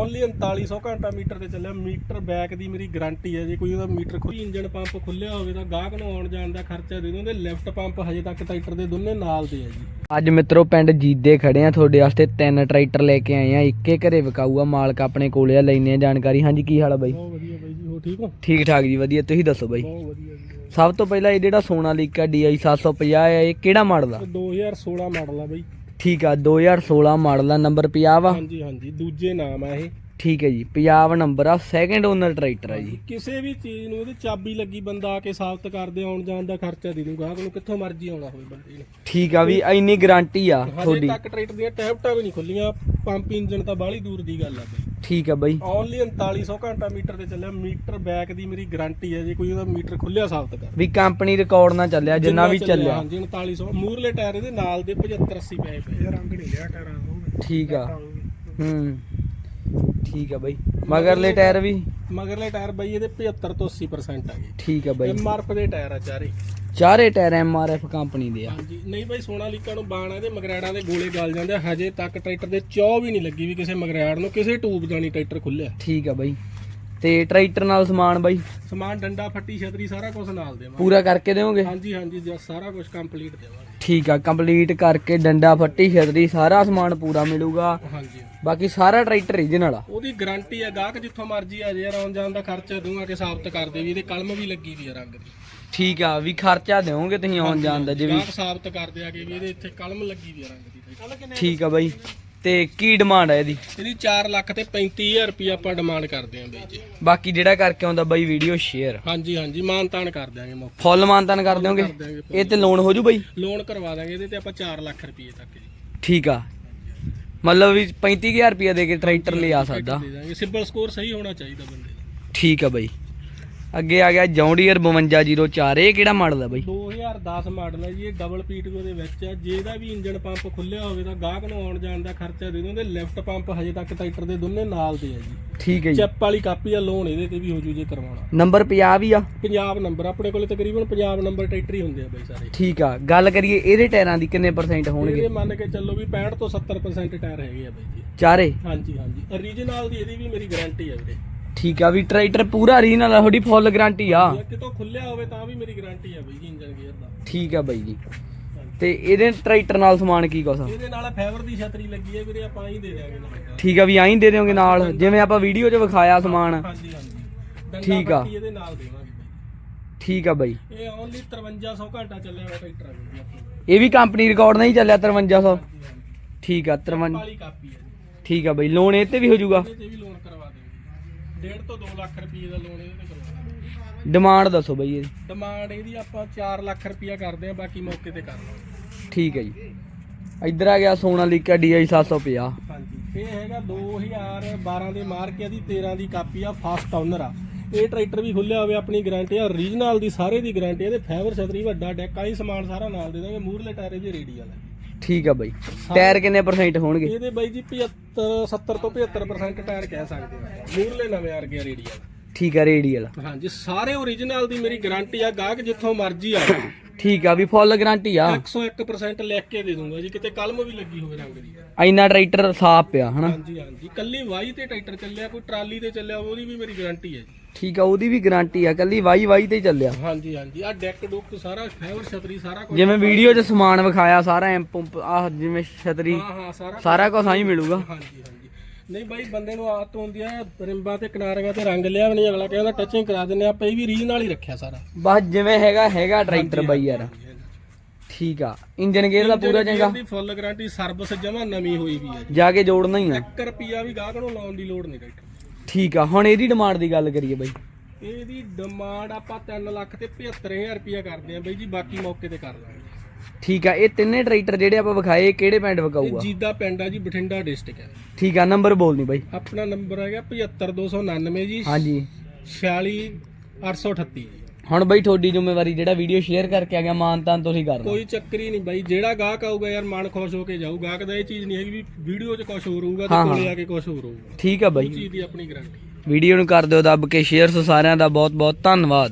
Only 3900 ਘੰਟਾ metre ਤੇ ਚੱਲਿਆ। ਮੀਟਰ ਬੈਕ ਦੀ ਮੇਰੀ ਗਾਰੰਟੀ ਹੈ। ਜੇ ਕੋਈ ਉਹਦਾ ਮੀਟਰ ਖੁੱਲੀ ਇੰਜਨ ਪੰਪ ਖੁੱਲਿਆ ਹੋਵੇ ਤਾਂ ਗਾਹਕ ਨੂੰ ਆਉਣ ਜਾਣ ਦਾ ਖਰਚਾ ਦੇ ਦਿੰਦੇ ਲੈਫਟ ਪੰਪ ਹਜੇ ਤੱਕ ਟਰੈਕਟਰ ਦੇ ਦੋਨੇ ਨਾਲ ਦੇ ਆ ਜੀ। ਅੱਜ ਮਿੱਤਰੋ ਪਿੰਡ ਜੀਦੇ ਖੜੇ ਆ। ਤੁਹਾਡੇ ਵਾਸਤੇ ਤਿੰਨ ਟਰੈਕਟਰ ਲੈ ਕੇ ਆਏ ਆ। ਇੱਕੇ ਘਰੇ ਵਿਕਾਊ ਆ ਮਾਲਕ ਆਪਣੇ ਕੋਲੇ ਆ। ਲੈਨੇ ਆ ਜਾਣਕਾਰੀ। ਹਾਂਜੀ ਕੀ ਹਾਲ ਆ ਬਾਈ? ਬਹੁਤ ਵਧੀਆ ਬਾਈ ਜੀ। ਹੋ ਠੀਕ ਹੋ? ਠੀਕ ਠਾਕ ਜੀ ਵਧੀਆ। ਤੁਸੀਂ ਦੱਸੋ ਬਾਈ? ਬਹੁਤ ਵਧੀਆ ਜੀ। ਸਭ ਤੋਂ ਪਹਿਲਾਂ ਇਹ ਜਿਹੜਾ ਸੋਨਾਲੀਕਾ DI 750 ਆ ਇਹ ਕਿਹੜਾ ਮਾਡਲ ਆ? ਇਹ 2016 ਮਾਡਲ ਆ ਬਾਈ। ਠੀਕ ਆ 2016 ਮਾਡਲ ਆ ਨੰਬਰ 50 ਆ ਹਾਂਜੀ ਹਾਂਜੀ ਦੂਜੇ ਨਾਮ ਆ ਇਹ। ਠੀਕ ਹੈ ਜੀ 50 ਨੰਬਰ ਆ ਸੈਕੰਡ ਓਨਰ ਟਰੈਕਟਰ ਆ ਜੀ। ਕਿਸੇ ਵੀ ਚੀਜ਼ ਨੂੰ ਉਹਦੀ ਚਾਬੀ ਲੱਗੀ ਬੰਦਾ ਆ ਕੇ ਸਾਬਤ ਕਰਦੇ ਆਉਣ ਜਾਣ ਦਾ ਖਰਚਾ ਦੇ ਦੂੰਗਾ ਗਾਹਕ ਨੂੰ ਕਿੱਥੋਂ ਮਰਜ਼ੀ ਆਉਣਾ ਹੋਵੇ ਬੰਦੇ ਨੇ। ਠੀਕ ਆ ਵੀ ਇੰਨੀ ਗਾਰੰਟੀ ਆ ਹਜੇ ਤੁਹਾਡੀ। ਤੱਕ ਟਰੈਕਟਰ ਦੀਆਂ ਟੈਪਟਾਂ ਵੀ ਨਹੀਂ ਖੁੱਲੀਆਂ ਪੰਪ ਇੰਜਨ ਤਾਂ ਬਾਹਲੀ ਦੂਰ ਦੀ ਗੱਲ ਆ ਬਾਈ। ਠੀਕ ਆ ਬਾਈ। ਓਨਲੀ 3900 ਘੰਟਾ ਮੀਟਰ ਤੇ ਚੱਲਿਆ। ਮੀਟਰ ਬੈਕ ਦੀ ਮੇਰੀ ਗਾਰੰਟੀ ਹੈ ਜੇ ਕੋਈ ਉਹਦਾ ਮੀਟਰ ਖੁੱਲਿਆ ਸਾਬਤ ਕਰ। ਵੀ ਕੰਪਨੀ ਰਿਕਾਰਡ ਨਾਲ ਚੱਲਿਆ ਜਿੰਨਾ ਵੀ ਚੱਲਿਆ ਹਾਂਜੀ 3900 ਮੂਰਲੇ ਟਾਇਰ ਇਹਦੇ ਨਾਲ ਦੇ 75 80 ਪਏ ਪਏ ਰੰਗ ਨਹੀਂ ਲਿਆ ਟਾਇਰਾਂ ਨੂੰ। ਠੀਕ ਆ। ਹੂੰ। ਠੀਕ ਆ ਬਾਈ। ਮਗਰਲੇ ਟਾਇਰ ਵੀ? ਮਗਰਲੇ ਟਾਇਰ ਬਾਈ ਇਹਦੇ 75 ਤੋਂ 80% ਆ ਗਏ। ਠੀਕ ਆ ਬਾਈ। ਐਮਆਰਐਫ ਦੇ ਟਾਇਰ ਆ ਚਾਰੇ। ਚਾਰੇ ਟਾਇਰ ਐਮਆਰਐਫ ਕੰਪਨੀ ਦੇ ਆ। ਹਾਂਜੀ। ਨਹੀਂ ਬਾਈ ਸੋਨਾਲੀਕਾ ਨੂੰ ਬਾਣ ਇਹਦੇ ਮਗਰੈੜਾਂ ਦੇ ਗੋਲੇ ਗਲ ਜਾਂਦੇ। ਹਜੇ ਤੱਕ ਟਰੈਕਟਰ ਦੇ ਚੌ ਵੀ ਨਹੀਂ ਲੱਗੀ ਵੀ ਕਿਸੇ ਮਗਰੈੜ ਨੂੰ ਕਿਸੇ ਟੂਬ ਦਾ ਨਹੀਂ ਟਰੈਕਟਰ ਖੁੱਲਿਆ। ਠੀਕ ਆ ਬਾਈ। ਤੇ ਟਰੈਕਟਰ ਨਾਲ ਸਮਾਨ ਬਾਈ? ਸਮਾਨ ਡੰਡਾ ਫੱਟੀ ਛਤਰੀ ਸਾਰਾ ਕੁਝ ਨਾਲ ਦੇਵਾਂਗੇ। ਪੂਰਾ ਕਰਕੇ ਦੇਵੋਗੇ? ਹਾਂਜੀ ਹਾਂਜੀ ਜੀ ਸਾਰਾ ਕੁਝ ਕੰਪਲੀਟ ਦੇਵਾਂਗੇ। ਠੀਕ ਆ ਕੰਪਲੀਟ ਕਰਕੇ ਡੰਡਾ ਫੱਟੀ ਛਤਰੀ ਸਾਰਾ ਸਮਾਨ ਪੂਰਾ ਮਿਲੂਗਾ। ਹਾਂਜੀ। ਬਾਕੀ ਸਾਰਾ ਟਰੈਕਟਰ ਰੀਜਨਲ ਆ ਉਹਦੀ ਗਾਰੰਟੀ ਹੈ ਗਾਹਕ ਜਿੱਥੋਂ ਮਰਜ਼ੀ ਆ ਜੇ ਯਾਰ ਆਉਣ ਜਾਣ ਦਾ ਖਰਚਾ ਦੂੰਗਾ ਕਿ ਸਾਬਤ ਕਰਦੇ ਵੀ ਇਹਦੇ ਕਲਮ ਵੀ ਲੱਗੀ ਵੀ ਆ ਰੰਗ ਦੀ। ਠੀਕ ਆ ਵੀ ਖਰਚਾ ਦਿਓਗੇ ਤੁਸੀਂ ਆਉਣ ਜਾਣ ਦਾ ਜੇ ਵੀ। ਗਾਹਕ ਸਾਬਤ ਕਰਦੇ ਆ ਕਿ ਵੀ ਇਹਦੇ ਇੱਥੇ ਕਲਮ ਲੱਗੀ ਵੀ ਆ ਰੰਗ ਦੀ। ਠੀਕ ਆ ਬਾਈ। ਤੇ ਕੀ ਡਿਮਾਂਡ ਆ ਇਹਦੀ? ਇਹਦੀ 4 ਲੱਖ ਤੇ 35000 ਰੁਪਏ ਆਪਾਂ ਡਿਮਾਂਡ ਕਰਦੇ ਆਂ ਬਈ ਜੀ। ਬਾਕੀ ਜਿਹੜਾ ਕਰਕੇ ਆਉਂਦਾ ਬਾਈ ਵੀਡੀਓ ਸ਼ੇਅਰ ਹਾਂਜੀ ਹਾਂਜੀ ਮਾਨਤਾਨ ਕਰ ਦਿਆਂਗੇ ਮੌਕੇ ਫੁੱਲ ਮਾਨਤਨ ਕਰ ਦਿਓਗੇ? ਇਹ ਤੇ ਲੋਨ ਹੋ ਜੂ ਬਾਈ? ਲੋਨ ਕਰਵਾ ਦਾਂਗੇ ਇਹਦੇ ਤੇ ਆਪਾਂ 4 ਲੱਖ ਰੁਪਏ ਤੱਕ ਜੀ। ਠੀਕ ਆ। ਮਤਲਬ ਵੀ 35000 ਰੁਪਏ ਦੇ ਕੇ ਟਰੈਕਟਰ ਲਿਆ ਸਕਦਾ ਦੇ ਦਾਂਗੇ ਸਿਬਲ ਸਕੋਰ ਸਹੀ ਹੋਣਾ ਚਾਹੀਦਾ ਬੰਦੇ ਦਾ। ਠੀਕ ਆ ਬਾਈ। ਅੱਗੇ ਆ ਗਿਆ ਜੌਂਡੀਅਰ 5204 ਇਹ ਕਿਹੜਾ ਮਾਡਲ ਆ ਬਾਈ? 2010 ਮਾਡਲ ਹੈ ਜੀ ਇਹ ਡਬਲ ਪੀਟੀਓ ਦੇ ਵਿੱਚ ਆ। ਜੇ ਇਹਦਾ ਵੀ ਇੰਜਨ ਪੰਪ ਖੁੱਲਿਆ ਹੋਵੇ ਤਾਂ ਗਾਹਕ ਨੂੰ ਆਉਣ ਜਾਣ ਦਾ ਖਰਚਾ ਦੇ ਦਿੰਦੇ ਲੈਫਟ ਪੰਪ ਹਜੇ ਤੱਕ ਟਰੈਕਟਰ ਦੇ ਦੋਨੇ ਨਾਲ ਦੇ ਆ ਜੀ। ਠੀਕ ਹੈ ਜੀ। ਚੈਪ ਵਾਲੀ ਕਾਪੀ ਆ ਲੋਨ ਇਹਦੇ ਤੇ ਵੀ ਹੋ ਜੂ ਜੇ ਕਰਵਾਉਣਾ। ਨੰਬਰ 50 ਵੀ ਆ? ਪੰਜਾਬ ਨੰਬਰ ਆਪਣੇ ਕੋਲੇ ਤਕਰੀਬਨ ਪੰਜਾਬ ਨੰਬਰ ਟਰੈਕਟਰ ਹੀ ਹੁੰਦੇ ਆ ਬਈ ਸਾਰੇ। ਠੀਕ ਆ ਗੱਲ ਕਰੀਏ ਇਹਦੇ ਟਾਇਰਾਂ ਦੀ ਕਿੰਨੇ ਪਰਸੈਂਟ ਹੋਣਗੇ? ਇਹਦੇ ਮੰਨ ਕੇ ਚੱਲੋ ਵੀ 65 ਤੋਂ 70% ਟਾਇਰ ਹੈਗੇ ਆ ਬਈ ਜੀ। ਚਾਰੇ? ਹਾਂਜੀ ਹਾਂਜੀ। ਓਰੀਜਨਲ ਦੀ ਇਹਦੀ ਵੀ ਮੇਰੀ ਗਾਰੰਟੀ ਹੈ ਵੀਰੇ। ਠੀਕ ਆ ਵੀ ਟਰੈਕਟਰ ਪੂਰਾ original ਆ ਤੁਹਾਡੀ ਫੁੱਲ ਗਾਰੰਟੀ ਆ। ਕਿਤੋਂ ਖੁੱਲਿਆ ਹੋਵੇ ਤਾਂ ਵੀ ਮੇਰੀ ਗਾਰੰਟੀ ਆ ਬਈ ਇੰਜਨ ਗੇਅਰ ਦਾ। ਠੀਕ ਆ ਬਾਈ ਜੀ। ਤੇ ਇਹਦੇ ਟਰੈਕਟਰ ਨਾਲ ਸਮਾਨ ਕੀ ਕੁਛ ਇਹਦੇ ਨਾਲ ਫਾਈਬਰ ਦੀ ਛਤਰੀ ਲੱਗੀ ਹੈ ਵੀਰੇ ਆਪਾਂ ਹੀ ਦੇ ਦਿਆਂਗੇ ਨਾਲ। ਠੀਕ ਆ ਵੀ ਐਂ ਦੇ ਦਿਓਗੇ ਨਾਲ ਜਿਵੇਂ ਆਪਾਂ ਵੀਡੀਓ 'ਚ ਵਿਖਾਇਆ ਸਮਾਨ। ਠੀਕ ਆ। ਠੀਕ ਆ ਬਾਈ। ਇਹ ਓਨਲੀ 5300 ਘੰਟਾ ਚੱਲਿਆ ਹੋਇਆ ਟਰੈਕਟਰ ਇਹ ਵੀ ਕੰਪਨੀ ਰਿਕਾਰਡ ਨਹੀਂ ਚੱਲਿਆ 5300 ਹਾਂਜੀ, ਠੀਕ ਆ 53 ਠੀਕ ਆ ਬਾਈ ਲੋਨ ਇਹ ਤੇ ਵੀ ਹੋ ਜਾਊਗਾ। 1.5 ਡਿਮਾਂਡ ਦੱਸੋ ਬਈ ਇਹਦੀ। ਡਿਮਾਂਡ ਇਹਦੀ ਆਪਾਂ 4 ਲੱਖ ਰੁਪਏ ਕਰਦੇ ਆ ਬਾਕੀ ਮੌਕੇ ਤੇ ਕਰ ਲਵਾਂਗੇ ਠੀਕ ਹੈ ਜੀ। ਇੱਧਰ ਆ ਗਿਆ ਸੋਨਾਲੀਕਾ DI 750 ਹਾਂਜੀ। ਇਹ ਹੈਗਾ 2012 ਦੇ ਮਾਰਕ ਇਹਦੀ 13 ਦੀ ਕਾਪੀ ਆ ਫਾਸਟ ਆਨਰ ਆ। ਇਹ ਟਰੈਕਟਰ ਵੀ ਖੁੱਲਿਆ ਹੋਵੇ ਆਪਣੀ ਗਾਰੰਟੀ ਆ ਰੀਜਨਲ ਦੀ ਸਾਰੇ ਦੀ ਗਾਰੰਟੀ ਇਹਦੇ ਫਾਈਬਰ ਛਤਰੀ ਵੱਡਾ ਡੈਕ ਆ ਇਹ ਸਮਾਨ ਸਾਰਾ ਨਾਲ ਦੇ ਦਾਂਗੇ ਮੂਹਰਲੇ ਟਾਇਰੇ ਦੀ ਰੇਡੀਅਲ ਹੈ। ਠੀਕ ਆ ਬਾਈ। ਟਾਇਰ ਕਿੰਨੇ ਪਰਸੈਂਟ ਹੋਣਗੇ? ਇਹਦੇ ਬਾਈ ਜੀ 75 70 ਤੋਂ 75% ਟਾਇਰ ਕਹਿ ਸਕਦੇ ਆ। ਮੂਰਲੇ ਨਵੇਂ ਆ ਗਏ ਰੇਡੀਅਲ। ਠੀਕ ਆ ਰੇਡੀਅਲ। ਹਾਂਜੀ ਸਾਰੇ ਓਰੀਜਨਲ ਦੀ ਮੇਰੀ ਗਾਰੰਟੀ ਆ ਗਾਹਕ ਜਿੱਥੋਂ ਮਰਜ਼ੀ ਆ ਠੀਕ ਆ ਵੀ ਫੁੱਲ ਗਾਰੰਟੀ ਆ। 101% ਲਿਖ ਕੇ ਦੇ ਦੂੰਗਾ ਜੀ ਕਿਤੇ ਕਲਮ ਵੀ ਲੱਗੀ ਹੋਵੇ ਰੰਗ ਦੀ। ਇੰਨਾ ਟਰੈਕਟਰ ਸਾਫ਼ ਪਿਆ ਹਨਾ? ਹਾਂਜੀ ਹਾਂਜੀ। ਕੱਲੀ ਵਾਈ ਤੇ ਟਰੈਕਟਰ ਚੱਲਿਆ ਕੋਈ ਟਰਾਲੀ ਤੇ ਚੱਲਿਆ ਉਹਦੀ ਵੀ ਮੇਰੀ ਗਾਰੰਟੀ ਹੈ ਜੀ। ਠੀਕ ਆ ਉਹਦੀ ਵੀ ਗਾਰੰਟੀ ਆ ਕੱਲੀ ਵਾਈ ਵਾਈ ਤੇ ਚੱਲਿਆ। ਹਾਂਜੀ ਹਾਂਜੀ। ਆ ਡੈਕ ਡੁੱਕ ਸਾਰਾ ਫਾਈਬਰ ਛਤਰੀ ਸਾਰਾ ਕੁਝ ਜਿਵੇਂ ਵੀਡੀਓ 'ਚ ਸਮਾਨ ਵਿਖਾਇਆ ਸਾਰਾ ਐਂਪ ਆਹ ਜਿਵੇਂ ਛਤਰੀ ਹਾਂ ਹਾਂ ਸਾਰਾ ਸਾਰਾ ਕੁਝ ਆਈ ਮਿਲੂਗਾ। ਹਾਂਜੀ ਹਾਂਜੀ। ਨਹੀਂ ਬਾਈ ਬੰਦੇ ਨੂੰ ਆਦਤ ਹੁੰਦੀ ਆ ਰਿੰਬਾਂ ਤੇ ਕਿਨਾਰੀਆਂ ਤੇ ਰੰਗ ਲਿਆ ਵੀ ਨਹੀਂ ਅਗਲਾ ਕਹਿੰਦਾ ਟੱਚਿੰਗ ਕਰਾ ਦਿੰਨੇ ਆਪਾਂ ਇਹ ਵੀ ਰੀਜਨਲ ਹੀ ਰੱਖਿਆ ਸਾਰਾ। ਬਸ ਜਿਵੇਂ ਹੈਗਾ ਹੈਗਾ ਟਰੈਕਟਰ ਬਾਈ ਯਾਰ। ਠੀਕ ਆ। ਇੰਜਨ ਗੇਅਰ ਦਾ ਪੂਰਾ ਚੰਗਾ। ਦੀ ਫੁੱਲ ਗਾਰੰਟੀ ਸਰਵਿਸ ਜਮਾ ਨਵੀਂ ਹੋਈ ਵੀ ਹੈ ਜਾ। ਕੇ ਜੋੜਨਾ ਹੀ ਆ। 1 ਰੁਪਿਆ ਵੀ ਗਾਹਕ ਨੂੰ ਲਾਉਣ ਦੀ ਲੋੜ ਨਹੀਂ ਟਰੈਕਟਰ ਠੀਕ ਆ ਹੁਣ ਇਹਦੀ ਡਿਮਾਂਡ ਦੀ ਗੱਲ ਕਰੀਏ ਬਾਈ। ਇਹਦੀ ਡਿਮਾਂਡ ਆਪਾਂ 3 ਲੱਖ ਤੇ 75000 ਰੁਪਿਆ ਕਰਦੇ ਆ ਬਾਈ ਜੀ ਬਾਕੀ ਮੌਕੇ ਤੇ ਕਰ ਲਾਂਗੇ। ਠੀਕ ਆ ਇਹ ਤਿੰਨੇ ਟਰੈਕਟਰ ਜਿਹੜੇ ਆਪਾਂ ਵਿਖਾਏ ਇਹ ਕਿਹੜੇ ਪਿੰਡ ਇਹ ਵਿਕਾਊਗਾ? ਜੀਦਾ ਪਿੰਡ ਆ ਜੀ ਬਠਿੰਡਾ ਡਿਸਟ੍ਰਿਕਟ ਹੈ ਠੀਕ ਆ ਨੰਬਰ ਬੋਲਨੀ ਬਾਈ। ਆਪਣਾ ਨੰਬਰ ਹੈਗਾ 75299 ਜੀ। ਹਾਂਜੀ। 46838 ਜੀ ਹੁਣ ਬਾਈ ਤੁਹਾਡੀ ਜ਼ਿੰਮੇਵਾਰੀ ਜਿਹੜਾ ਵੀਡੀਓ ਸ਼ੇਅਰ ਕਰਕੇ ਆ ਗਿਆ ਮਾਨਤਾਨ ਤੁਸੀਂ ਕਰ ਦਿਓ ਕੋਈ ਚੱਕਰ ਨਹੀਂ ਬਾਈ ਜਿਹੜਾ ਗਾਹਕ ਆਊਗਾ ਯਾਰ ਮਨ ਖੁਸ਼ ਹੋ ਕੇ ਜਾਊ ਗਾਹਕ ਦਾ ਇਹ ਚੀਜ਼ ਨਹੀਂ ਹੈਗੀ ਵੀ ਵੀਡੀਓ 'ਚ ਕੁਝ ਹੋਰ ਹੋਊਗਾ ਹਾਂ, ਤੇ ਕੋਲੇ। ਆ ਕੇ ਕੁਝ ਹੋਰ ਹੋਊਗਾ। ਠੀਕ ਆ ਬਾਈ। ਚੀਜ਼ ਦੀ ਆਪਣੀ ਗਾਰੰਟੀ ਵੀਡੀਓ ਨੂੰ ਕਰ ਦਿਓ ਦੱਬ ਕੇ ਸ਼ੇਅਰ ਸੋ ਸਾਰਿਆਂ ਦਾ ਬਹੁਤ ਬਹੁਤ ਧੰਨਵਾਦ।